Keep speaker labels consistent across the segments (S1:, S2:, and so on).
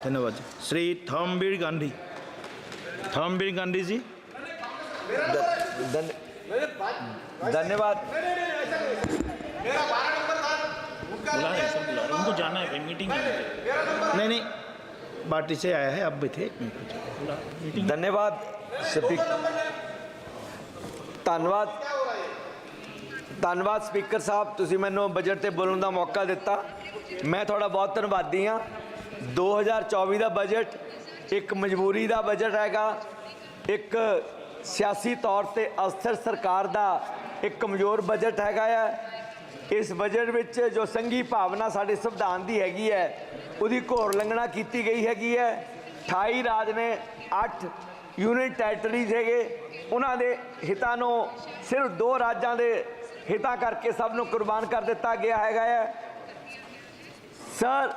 S1: धन्यवाद श्री थॉमबीर गांधी थॉमबीर गांधी जी
S2: धन्य- धन्यवाद
S1: बुला रहे हैं, सब बुला रहे हैं। उनको जाना है मीटिंग नहीं नहीं पार्टी से आया है अब भी थे बुला मीटिंग
S2: ਧੰਨਵਾਦ ਸਪੀਕਰ ਧੰਨਵਾਦ ਧੰਨਵਾਦ ਸਪੀਕਰ ਸਾਹਿਬ ਤੁਸੀਂ ਮੈਨੂੰ ਬਜਟ ਤੇ ਬੋਲਣ ਦਾ ਮੌਕਾ ਦਿੱਤਾ ਮੈਂ ਤੁਹਾਡਾ ਬਹੁਤ ਧੰਨਵਾਦੀ ਹਾਂ 2024 ਦਾ ਬਜਟ, ਇੱਕ ਮਜਬੂਰੀ ਦਾ ਬਜਟ ਹੈਗਾ, ਇੱਕ ਸਿਆਸੀ ਤੌਰ ਤੇ ਅਸਥਿਰ ਸਰਕਾਰ ਦਾ ਇੱਕ ਕਮਜ਼ੋਰ ਬਜਟ ਹੈਗਾ ਹੈ ਇਸ ਬਜਟ ਵਿੱਚ ਜੋ ਸੰਘੀ ਭਾਵਨਾ ਸਾਡੇ ਸੰਵਿਧਾਨ ਦੀ ਹੈਗੀ ਹੈ, ਉਹਦੀ ਘੋਰ ਲੰਘਣਾ ਕੀਤੀ ਗਈ ਹੈਗੀ ਹੈ। 28 ਰਾਜ ਨੇ 8 ਯੂਨਿਟ ਟੈਰੀਟਰੀਜ਼ ਹੈਗੇ, ਉਹਨਾਂ ਦੇ ਹਿੱਤਾਂ ਨੂੰ ਸਿਰਫ ਦੋ ਰਾਜਾਂ ਦੇ ਹਿੱਤਾਂ ਕਰਕੇ ਸਭ ਨੂੰ ਕੁਰਬਾਨ ਕਰ ਦਿੱਤਾ ਗਿਆ ਹੈਗਾ ਹੈ ਸਰ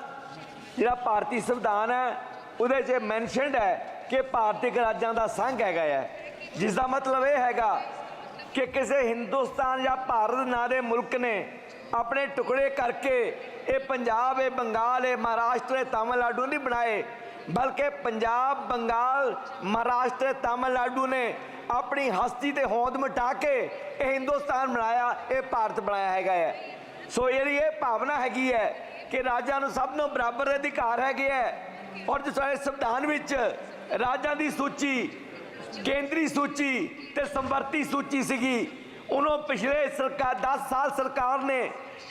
S2: ਜਿਹੜਾ ਭਾਰਤੀ ਸੰਵਿਧਾਨ ਹੈ, ਉਹਦੇ 'ਚ ਮੈਂਸ਼ਨਡ ਹੈ ਕਿ ਭਾਰਤੀ ਰਾਜਾਂ ਦਾ ਸੰਘ ਹੈਗਾ ਹੈ। ਜਿਸ ਦਾ ਮਤਲਬ ਇਹ ਹੈਗਾ ਕਿ ਕਿਸੇ ਹਿੰਦੁਸਤਾਨ ਜਾਂ ਭਾਰਤ ਨਾਂ ਦੇ ਮੁਲਕ ਨੇ ਆਪਣੇ ਟੁਕੜੇ ਕਰਕੇ ਇਹ ਪੰਜਾਬ, ਇਹ ਬੰਗਾਲ, ਇਹ ਮਹਾਰਾਸ਼ਟਰ, ਇਹ ਤਾਮਿਲਨਾਡੂ ਨਹੀਂ ਬਣਾਏ, ਬਲਕਿ ਪੰਜਾਬ, ਬੰਗਾਲ, ਮਹਾਰਾਸ਼ਟਰ ਤਾਮਿਲਨਾਡੂ ਨੇ ਆਪਣੀ ਹਸਤੀ ਤੇ ਹੋਂਦ ਮਿਟਾ ਕੇ ਇਹ ਹਿੰਦੁਸਤਾਨ ਬਣਾਇਆ, ਇਹ ਭਾਰਤ ਬਣਾਇਆ ਹੈਗਾ ਹੈ। ਸੋ ਜਿਹੜੀ ਇਹ ਭਾਵਨਾ ਹੈਗੀ ਹੈ ਕਿ ਰਾਜਾਂ ਨੂੰ ਸਭ ਨੂੰ ਬਰਾਬਰ ਅਧਿਕਾਰ ਹੈਗੇ ਹੈ ਔਰ ਜਿਸ ਸੰਵਿਧਾਨ ਵਿੱਚ ਰਾਜਾਂ ਦੀ ਸੂਚੀ, ਕੇਂਦਰੀ ਸੂਚੀ ਤੇ ਸੰਵਰਤੀ ਸੂਚੀ ਸੀਗੀ, ਉਹਨੂੰ ਪਿਛਲੇ ਸਰਕਾਰ 10 ਸਾਲ ਸਰਕਾਰ ਨੇ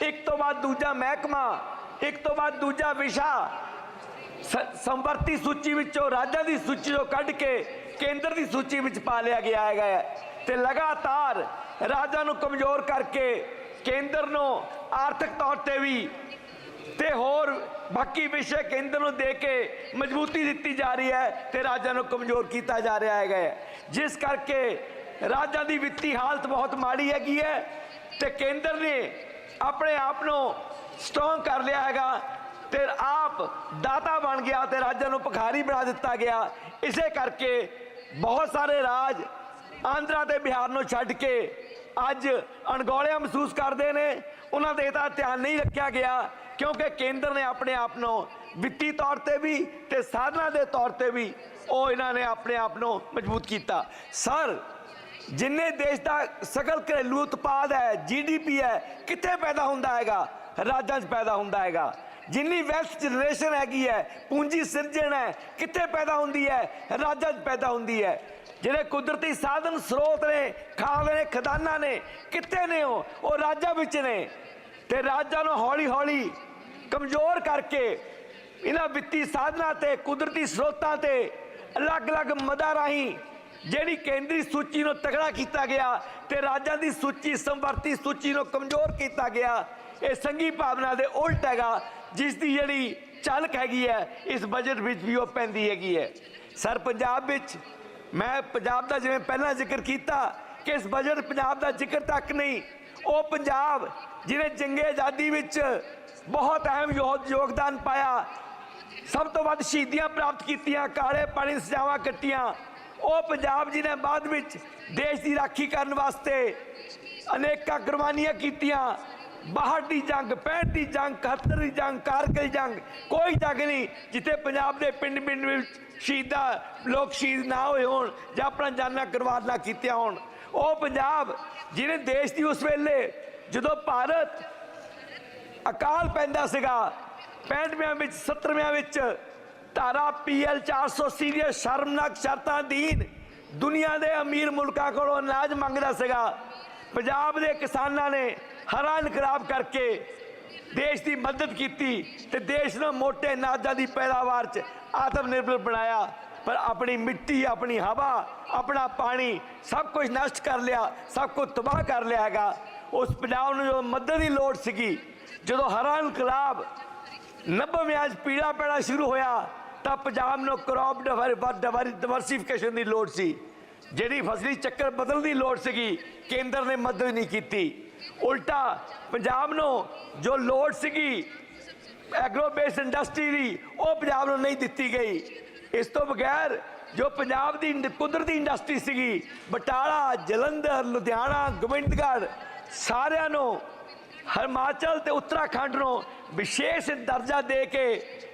S2: ਇੱਕ ਤੋਂ ਬਾਅਦ ਦੂਜਾ ਮਹਿਕਮਾ, ਇੱਕ ਤੋਂ ਬਾਅਦ ਦੂਜਾ ਵਿਸ਼ਾ ਸ- ਸੰਵਰਤੀ ਸੂਚੀ ਵਿੱਚੋਂ, ਰਾਜਾਂ ਦੀ ਸੂਚੀ ਤੋਂ ਕੱਢ ਕੇ ਕੇਂਦਰ ਦੀ ਸੂਚੀ ਵਿੱਚ ਪਾ ਲਿਆ ਗਿਆ ਹੈਗਾ ਹੈ ਤੇ ਲਗਾਤਾਰ ਰਾਜਾਂ ਨੂੰ ਕਮਜ਼ੋਰ ਕਰਕੇ ਕੇਂਦਰ ਨੂੰ ਆਰਥਿਕ ਤੌਰ ਤੇ ਵੀ ਤੇ ਹੋਰ ਬਾਕੀ ਵਿਸ਼ੇ ਕੇਂਦਰ ਨੂੰ ਦੇ ਕੇ ਮਜ਼ਬੂਤੀ ਦਿੱਤੀ ਜਾ ਰਹੀ ਹੈ ਤੇ ਰਾਜਾਂ ਨੂੰ ਕਮਜ਼ੋਰ ਕੀਤਾ ਜਾ ਰਿਹਾ ਹੈਗਾ ਹੈ। ਜਿਸ ਕਰਕੇ ਰਾਜਾਂ ਦੀ ਵਿੱਤੀ ਹਾਲਤ ਬਹੁਤ ਮਾੜੀ ਹੈਗੀ ਹੈ ਤੇ ਕੇਂਦਰ ਨੇ ਆਪਣੇ ਆਪ ਨੂੰ ਸਟਰੋਂਗ ਕਰ ਲਿਆ ਹੈਗਾ ਤੇ ਆਪ ਦਾਤਾ ਬਣ ਗਿਆ ਤੇ ਰਾਜਾਂ ਨੂੰ ਭਿਖਾਰੀ ਬਣਾ ਦਿੱਤਾ ਗਿਆ ਇਸੇ ਕਰਕੇ ਬਹੁਤ ਸਾਰੇ ਰਾਜ ਆਂਧਰਾ ਤੇ ਬਿਹਾਰ ਨੂੰ ਛੱਡ ਕੇ ਅੱਜ ਅਣਗੌਲਿਆ ਮਹਿਸੂਸ ਕਰਦੇ ਨੇ ਉਹਨਾਂ ਦੇ ਤਾਂ ਧਿਆਨ ਨਹੀਂ ਰੱਖਿਆ ਗਿਆ, ਕਿਉਂਕਿ ਕੇਂਦਰ ਨੇ ਆਪਣੇ ਆਪ ਨੂੰ ਵਿੱਤੀ ਤੌਰ ਤੇ ਵੀ ਤੇ ਸਾਧਨਾਂ ਦੇ ਤੌਰ ਤੇ ਵੀ ਉਹ ਇਹਨਾਂ ਨੇ ਆਪਣੇ ਆਪ ਨੂੰ ਮਜ਼ਬੂਤ ਕੀਤਾ। ਸਰ ਜਿੰਨੇ ਦੇਸ਼ ਦਾ ਸਕਲ ਘਰੇਲੂ ਉਤਪਾਦ ਹੈ ਜੀਡੀਪੀ ਹੈ, ਕਿੱਥੇ ਪੈਦਾ ਹੁੰਦਾ ਹੈਗਾ? ਰਾਜਾਂ 'ਚ ਪੈਦਾ ਹੁੰਦਾ ਹੈਗਾ। ਜਿੰਨੀ ਵੈਲਥ ਜਨਰੇਸ਼ਨ ਹੈਗੀ ਹੈ, ਪੂੰਜੀ ਸਿਰਜਣ ਹੈ, ਕਿੱਥੇ ਪੈਦਾ ਹੁੰਦੀ ਹੈ? ਰਾਜਾਂ 'ਚ ਪੈਦਾ ਹੁੰਦੀ ਹੈ। ਜਿਹੜੇ ਕੁਦਰਤੀ ਸਾਧਨ ਸਰੋਤ ਨੇ ਖਾਦ ਨੇ, ਖਦਾਨਾ ਨੇ ਕਿੱਥੇ ਨੇ ਉਹ ਉਹ ਰਾਜਾਂ ਵਿੱਚ ਨੇ। ਤੇ ਰਾਜਾਂ ਨੂੰ ਹੌਲੀ ਹੌਲੀ ਕਮਜ਼ੋਰ ਕਰਕੇ ਇਹਨਾਂ ਵਿੱਤੀ ਸਾਧਨਾਂ ਤੇ, ਕੁਦਰਤੀ ਸਰੋਤਾਂ ਤੇ ਅਲੱਗ-ਅਲੱਗ ਮਦਾਂ ਰਾਹੀਂ ਜਿਹੜੀ ਕੇਂਦਰੀ ਸੂਚੀ ਨੂੰ ਤਗੜਾ ਕੀਤਾ ਗਿਆ ਤੇ ਰਾਜਾਂ ਦੀ ਸੂਚੀ ਸੰਵਰਤੀ ਸੂਚੀ ਨੂੰ ਕਮਜ਼ੋਰ ਕੀਤਾ ਗਿਆ, ਇਹ ਸੰਗੀ ਭਾਵਨਾ ਦੇ ਉਲਟ ਹੈਗਾ, ਜਿਸ ਦੀ ਜਿਹੜੀ ਝਲਕ ਹੈਗੀ ਹੈ, ਇਸ ਬਜਟ ਵਿੱਚ ਵੀ ਉਹ ਪੈਂਦੀ ਹੈਗੀ ਹੈ। ਸਰ, ਪੰਜਾਬ ਵਿੱਚ ਮੈਂ ਪੰਜਾਬ ਦਾ ਜਿਵੇਂ ਪਹਿਲਾਂ ਜ਼ਿਕਰ ਕੀਤਾ ਕਿ ਇਸ ਬਜਟ ਪੰਜਾਬ ਦਾ ਜ਼ਿਕਰ ਤੱਕ ਨਹੀਂ, ਉਹ ਪੰਜਾਬ ਜਿਹਨੇ ਜੰਗੇ ਆਜ਼ਾਦੀ ਵਿੱਚ ਬਹੁਤ ਅਹਿਮ ਯੋਗ- ਯੋਗਦਾਨ ਪਾਇਆ, ਸਭ ਤੋਂ ਵੱਧ ਸ਼ਹੀਦੀਆਂ ਪ੍ਰਾਪਤ ਕੀਤੀਆਂ, ਕਾਲੇ ਪਾਣੀ ਸਜ਼ਾਵਾਂ ਕੱਟੀਆਂ, ਉਹ ਪੰਜਾਬ ਜਿਹਨੇ ਬਾਅਦ ਵਿੱਚ ਦੇਸ਼ ਦੀ ਰਾਖੀ ਕਰਨ ਵਾਸਤੇ ਅਨੇਕਾਂ ਕੁਰਬਾਨੀਆਂ ਕੀਤੀਆਂ 62 ਦੀ ਜੰਗ 65 ਦੀ ਜੰਗ 71 ਦੀ ਜੰਗ ਕਾਰਗਿਲ ਜੰਗ, ਕੋਈ ਜੰਗ ਨਹੀਂ, ਜਿੱਥੇ ਪੰਜਾਬ ਦੇ ਪਿੰਡ ਪਿੰਡ ਵਿੱਚ ਸ਼ਹੀਦਾਂ, ਲੋਕ ਸ਼ਹੀਦ ਨਾ ਹੋਏ ਹੋਣ ਜਾਂ ਆਪਣਾ ਜਾਨਾਂ ਕੁਰਬਾਨ ਨਾ ਕੀਤੀਆਂ ਹੋਣ। ਉਹ ਪੰਜਾਬ ਜਿਹਨੇ ਦੇਸ਼ ਦੀ ਉਸ ਵੇਲੇ ਜਦੋਂ ਭਾਰਤ ਅਕਾਲ ਪੈਂਦਾ ਸੀਗਾ 65ਵਿਆਂ ਵਿੱਚ 70ਵਿਆਂ ਵਿੱਚ ਧਾਰਾ ਪੀਐਲ 480 ਦੀਆਂ ਸ਼ਰਮਨਾਕ ਸ਼ਰਤਾਂ ਦੀਨ ਦੁਨੀਆ ਦੇ ਅਮੀਰ ਮੁਲਕਾਂ ਕੋਲੋਂ ਅਨਾਜ ਮੰਗਦਾ ਸੀਗਾ। ਪੰਜਾਬ ਦੇ ਕਿਸਾਨਾਂ ਨੇ ਹਰਾ ਇਨਕਲਾਬ ਕਰਕੇ ਦੇਸ਼ ਦੀ ਮਦਦ ਕੀਤੀ ਤੇ ਦੇਸ਼ ਨੂੰ ਮੋਟੇ ਅਨਾਜਾਂ ਦੀ ਪੈਦਾਵਾਰ 'ਚ ਆਤਮ ਨਿਰਭਰ ਬਣਾਇਆ। ਪਰ ਆਪਣੀ ਮਿੱਟੀ, ਆਪਣੀ ਹਵਾ, ਆਪਣਾ ਪਾਣੀ ਸਭ ਕੁਝ ਨਸ਼ਟ ਕਰ ਲਿਆ, ਸਭ ਕੁਝ ਤਬਾਹ ਕਰ ਲਿਆ ਹੈਗਾ। ਉਸ ਪੰਜਾਬ ਨੂੰ ਜੋ ਮਦਦ ਦੀ ਲੋੜ ਸੀਗੀ, ਜਦੋਂ ਹਰਾ ਇਨਕਲਾਬ 90ਵਿਆਂ 'ਚ ਪੀੜਾ ਪੈਣਾ ਸ਼ੁਰੂ ਹੋਇਆ, ਤਾਂ ਪੰਜਾਬ ਨੂੰ ਕ੍ਰੌਪ ਡਿਵਰਸੀਫਿਕੇਸ਼ਨ ਦੀ ਲੋੜ ਸੀ। ਜਿਹੜੀ ਫਸਲੀ ਚੱਕਰ ਬਦਲਣ ਦੀ ਲੋੜ ਸੀਗੀ, ਕੇਂਦਰ ਨੇ ਮਦਦ ਨਹੀਂ ਕੀਤੀ। ਉਲਟਾ ਪੰਜਾਬ ਨੂੰ ਜੋ ਲੋੜ ਸੀਗੀ ਐਗਰੋ ਬੇਸ ਇੰਡਸਟਰੀ ਦੀ, ਉਹ ਪੰਜਾਬ ਨੂੰ ਨਹੀਂ ਦਿੱਤੀ ਗਈ। ਇਸ ਤੋਂ ਬਗੈਰ ਜੋ ਪੰਜਾਬ ਦੀ ਇੰਡ- ਕੁਦਰਤੀ ਇੰਡਸਟਰੀ ਸੀਗੀ, ਬਟਾਲਾ, ਜਲੰਧਰ, ਲੁਧਿਆਣਾ, ਗੋਬਿੰਦਗੜ੍ਹ, ਸਾਰਿਆਂ ਨੂੰ ਹਿਮਾਚਲ ਤੇ ਉੱਤਰਾਖੰਡ ਨੂੰ ਵਿਸ਼ੇਸ਼ ਦਰਜਾ ਦੇ ਕੇ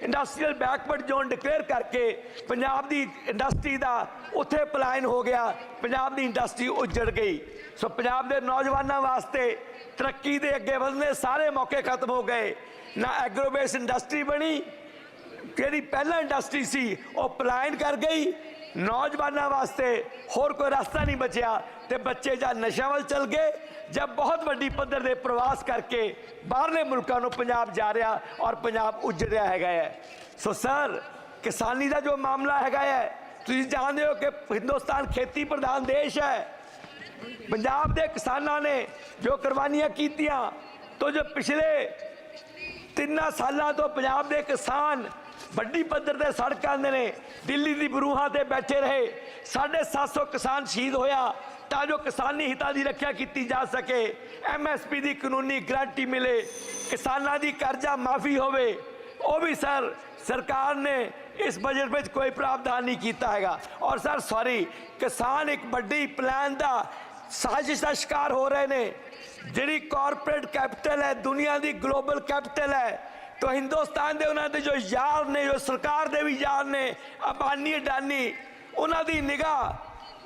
S2: ਇੰਡਸਟਰੀਅਲ ਬੈਕਵਰਡ ਜ਼ੋਨ ਡਿਕਲੇਅਰ ਕਰਕੇ ਪੰਜਾਬ ਦੀ ਇੰਡਸਟਰੀ ਦਾ ਉੱਥੇ ਪਲਾਇਨ ਹੋ ਗਿਆ, ਪੰਜਾਬ ਦੀ ਇੰਡਸਟਰੀ ਉੱਜੜ ਗਈ। ਸੋ ਪੰਜਾਬ ਦੇ ਨੌਜਵਾਨਾਂ ਵਾਸਤੇ ਤਰੱਕੀ ਦੇ ਅੱਗੇ ਵਧਣ ਦੇ ਸਾਰੇ ਮੌਕੇ ਖਤਮ ਹੋ ਗਏ। ਨਾ ਐਗਰੋਬੇਸ ਇੰਡਸਟਰੀ ਬਣੀ, ਜਿਹੜੀ ਪਹਿਲਾਂ ਇੰਡਸਟਰੀ ਸੀ, ਉਹ ਪਲਾਇਨ ਕਰ ਗਈ। ਨੌਜਵਾਨਾਂ ਵਾਸਤੇ ਹੋਰ ਕੋਈ ਰਸਤਾ ਨਹੀਂ ਬਚਿਆ ਤੇ ਬੱਚੇ ਜਾਂ ਨਸ਼ਿਆਂ ਵੱਲ ਚਲ ਗਏ ਜਾਂ ਬਹੁਤ ਵੱਡੀ ਪੱਧਰ ਦੇ ਪ੍ਰਵਾਸ ਕਰਕੇ ਬਾਹਰਲੇ ਮੁਲਕਾਂ ਨੂੰ ਪੰਜਾਬ ਜਾ ਰਿਹਾ ਔਰ ਪੰਜਾਬ ਉੱਜ ਰਿਹਾ ਹੈਗਾ ਹੈ। ਸੋ ਸਰ, ਕਿਸਾਨੀ ਦਾ ਜੋ ਮਾਮਲਾ ਹੈਗਾ ਹੈ, ਤੁਸੀਂ ਜਾਣਦੇ ਹੋ ਕਿ ਹਿੰਦੁਸਤਾਨ ਖੇਤੀ ਪ੍ਰਧਾਨ ਦੇਸ਼ ਹੈ। ਪੰਜਾਬ ਦੇ ਕਿਸਾਨਾਂ ਨੇ ਜੋ ਕੁਰਬਾਨੀਆਂ ਕੀਤੀਆਂ, ਤੋਂ ਜੋ ਪਿਛਲੇ ਤਿੰਨਾਂ ਸਾਲਾਂ ਤੋਂ ਪੰਜਾਬ ਦੇ ਕਿਸਾਨ ਵੱਡੀ ਪੱਧਰ ਤੇ ਸੜਕਾਂ ਦੇ ਨੇ। ਦਿੱਲੀ ਦੀ ਬਰੂਹਾਂ ਤੇ ਬੈਠੇ ਰਹੇ। 750 ਕਿਸਾਨ ਸ਼ਹੀਦ ਹੋਇਆ। ਤਾਂ ਜੋ ਕਿਸਾਨੀ ਹਿੱਤਾਂ ਦੀ ਰੱਖਿਆ ਕੀਤੀ ਜਾ ਸਕੇ। ਐਮਐਸਪੀ ਦੀ ਕਾਨੂੰਨੀ ਗਰੰਟੀ ਮਿਲੇ। ਕਿਸਾਨਾਂ ਦੀ ਕਰਜ਼ਾ ਮਾਫੀ ਹੋਵੇ। ਉਹ ਵੀ ਸਰ, ਸਰਕਾਰ ਨੇ ਇਸ ਬਜਟ ਵਿੱਚ ਕੋਈ ਪ੍ਰਾਵਧਾਨ ਨਹੀਂ ਕੀਤਾ ਹੈਗਾ। ਔਰ ਸਰ ਸੌਰੀ ਕਿਸਾਨ ਇੱਕ ਵੱਡੀ ਪਲਾਨ ਦਾ ਸਾਜ਼ਿਸ਼ ਦਾ ਸ਼ਿਕਾਰ ਹੋ ਰਹੇ ਨੇ। ਜਿਹੜੀ ਕਾਰਪੋਰੇਟ ਕੈਪੀਟਲ ਹੈ, ਦੁਨੀਆ ਦੀ ਗਲੋਬਲ ਕੈਪੀਟਲ ਹੈ ਤਾਂ ਹਿੰਦੁਸਤਾਨ ਦੇ ਉਹਨਾਂ ਦੇ ਜੋ ਯਾਰ ਨੇ, ਜੋ ਸਰਕਾਰ ਦੇ ਵੀ ਯਾਰ ਨੇ, ਅਬਾਨੀ, ਅਡਾਨੀ, ਉਹਨਾਂ ਦੀ ਨਿਗਾਹ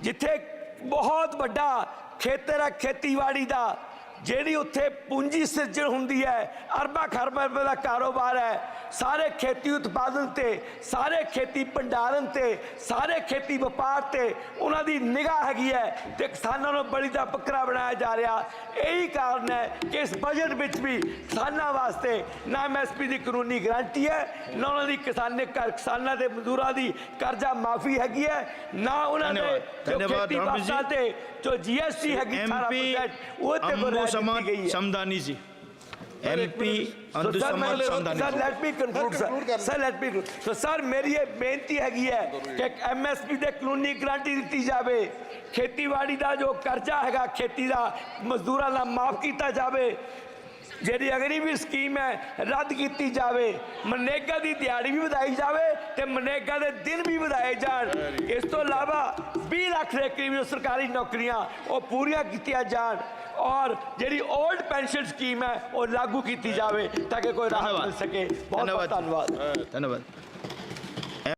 S2: ਜਿੱਥੇ ਬਹੁਤ ਵੱਡਾ ਖੇਤਰ ਹੈ ਖੇਤੀਬਾੜੀ ਦਾ ਜਿਹੜੀ ਉੱਥੇ ਪੂੰਜੀ ਸਿਰਜਣ ਹੁੰਦੀ ਹੈ ਅਰਬਾਂ ਖਰਬਾਂ ਰੁਪਏ ਦਾ ਕਾਰੋਬਾਰ ਹੈ ਸਾਰੇ ਖੇਤੀ ਉਤਪਾਦਨ ਤੇ ਸਾਰੇ ਖੇਤੀ ਭੰਡਾਰਨ ਤੇ ਸਾਰੇ ਖੇਤੀ ਵਪਾਰ ਤੇ ਉਹਨਾਂ ਦੀ ਨਿਗਾਹ ਹੈਗੀ ਹੈ ਤੇ ਕਿਸਾਨਾਂ ਨੂੰ ਬੜੀ ਦਾ ਬੱਕਰਾ ਬਣਾਇਆ ਜਾ ਰਿਹਾ। ਇਹੀ ਕਾਰਨ ਹੈ ਕਿ ਇਸ ਬਜਟ ਵਿੱਚ ਵੀ ਕਿਸਾਨਾਂ ਵਾਸਤੇ ਨਾ ਐਮਐਸਪੀ ਦੀ ਕਾਨੂੰਨੀ ਗਰੰਟੀ ਹੈ ਨਾ ਉਹਨਾਂ ਦੀ ਕਿਸਾਨੇ ਕਿਸਾਨਾਂ ਦੇ ਮਜ਼ਦੂਰਾਂ ਦੀ ਕਰਜ਼ਾ ਮਾਫੀ ਹੈਗੀ ਹੈ ਨਾ ਉਹਨਾਂ
S1: ਨੇ
S2: ਜੋ ਖੇਤੀ ਵਸਤਾਂ ਤੇ ਜੋ ਜੀਐਸਟੀ ਹੈਗੀ 18% ਉਹ ਤੇ
S1: अंबु
S2: ਗੁਰਾਇਸ਼
S1: समाज
S2: ਦਿੱਤੀ ਗਈ ਹੈ
S1: समदानी जी एमपी
S2: ਸੋ
S1: अंधु
S2: ਸਰ
S1: समाज Samadani
S2: sir
S1: ji
S2: let me conclude sir sir let me so sir ਮੇਰੀ ਇਹ ਬੇਨਤੀ ਹੈਗੀ ਹੈ ਕਿ ਐਮਐਸਪੀ ਦੇ ਕਾਨੂੰਨੀ ਗਰੰਟੀ ਦਿੱਤੀ ਜਾਵੇ ਖੇਤੀਬਾੜੀ ਦਾ ਜੋ ਕਰਜ਼ਾ ਹੈਗਾ ਖੇਤੀ ਦਾ ਮਜ਼ਦੂਰਾਂ ਦਾ ਮਾਫ ਕੀਤਾ ਜਾਵੇ ਜਿਹੜੀ ਅਗਲੀ ਵੀ ਸਕੀਮ ਹੈ ਰੱਦ ਕੀਤੀ ਜਾਵੇ ਮਨੇਗਾ ਦੀ ਦਿਹਾੜੀ ਵੀ ਵਧਾਈ ਜਾਵੇ ਤੇ ਮਨੇਗਾ ਦੇ ਦਿਨ ਵੀ ਵਧਾਏ ਜਾਣ। ਇਸ ਤੋਂ ਇਲਾਵਾ 20 ਲੱਖ ਦੇ ਕਰੀਬ ਸਰਕਾਰੀ ਨੌਕਰੀਆਂ ਉਹ ਪੂਰੀਆਂ ਕੀਤੀਆਂ ਜਾਣ ਔਰ ਜਿਹੜੀ 올ਡ ਪੈਨਸ਼ਨ ਸਕੀਮ ਹੈ ਉਹ ਲਾਗੂ ਕੀਤੀ ਜਾਵੇ ਤਾਂ ਕਿ ਕੋਈ ਰਾਹਤ ਮਿਲ ਸਕੇ। ਬਹੁਤ ਬਹੁਤ ਧੰਨਵਾਦ।
S1: ਧੰਨਵਾਦ।